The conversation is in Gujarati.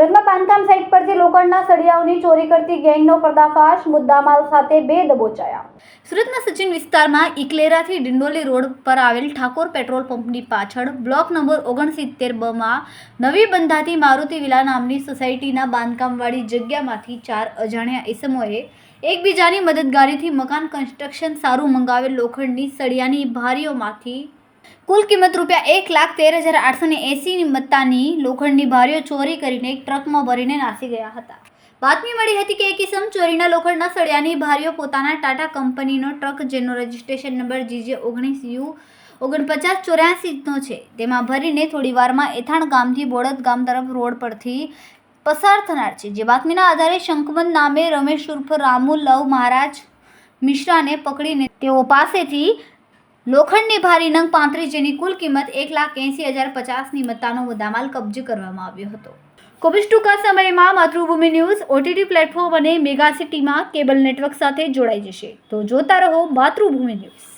સુરતમાં બાંધકામ સાઇટ પરથી લોખંડના સળિયાઓની ચોરી કરતી ગેંગનો પર્દાફાશ મુદ્દામાલ સાથે બે દબોચાયા સુરતના સચિન વિસ્તારમાં ઇકલેરાથી ડિંડોલી રોડ પર આવેલ ઠાકોર પેટ્રોલ પંપની પાછળ બ્લોક નંબર ઓગણસિત્તેર બમાં નવી બંધાતી મારુતિ વિલા નામની સોસાયટીના બાંધકામવાળી જગ્યામાંથી ચાર અજાણ્યા ઇસમોએ એકબીજાની મદદગારીથી મકાન કન્સ્ટ્રક્શન સારું મંગાવેલ લોખંડની સળિયાની ભારીઓમાંથી કુલ કિંમત રૂપિયા એક લાખ તેર હજાર આઠસો ને એંસી મત્તાની લોખંડની ભારીઓ ચોરી કરીને એક ટ્રકમાં ભરીને નાસી ગયા હતા. બાતમી મળી હતી કે એક ઇસમ ચોરીના લોખંડના સળિયાની ભારીઓ પોતાના ટાટા કંપનીનો ટ્રક જેનો રજિસ્ટ્રેશન નંબર જીજે ઓગણીસ યુ ઓગણપચાસ ચોર્યાસીનો છે. તેમાં ભરીને થોડી વારમાં એથાણ ગામથી બોડદ ગામ તરફ રોડ પરથી પસાર થનાર છે. જે બાતમીના આધારે શંકમદ નામે રમેશ ઉર્ફ રામુ લવ મહારાજ મિશ્રાને પકડીને તેઓ પાસેથી લોખંડની ભારી નંગ પાંત્રીસ જેની કુલ કિંમત એક લાખ એંસી હજાર પચાસની મત્તાનો મુદ્દામાલ કબજે કરવામાં આવ્યો હતો. કોવિડ ટૂંકા સમયમાં માતૃભૂમિ ન્યૂઝ, ઓટીટી પ્લેટફોર્મ અને મેગા સિટીમાં કેબલ નેટવર્ક સાથે જોડાઈ જશે. તો જોતા રહો માતૃભૂમિ ન્યૂઝ.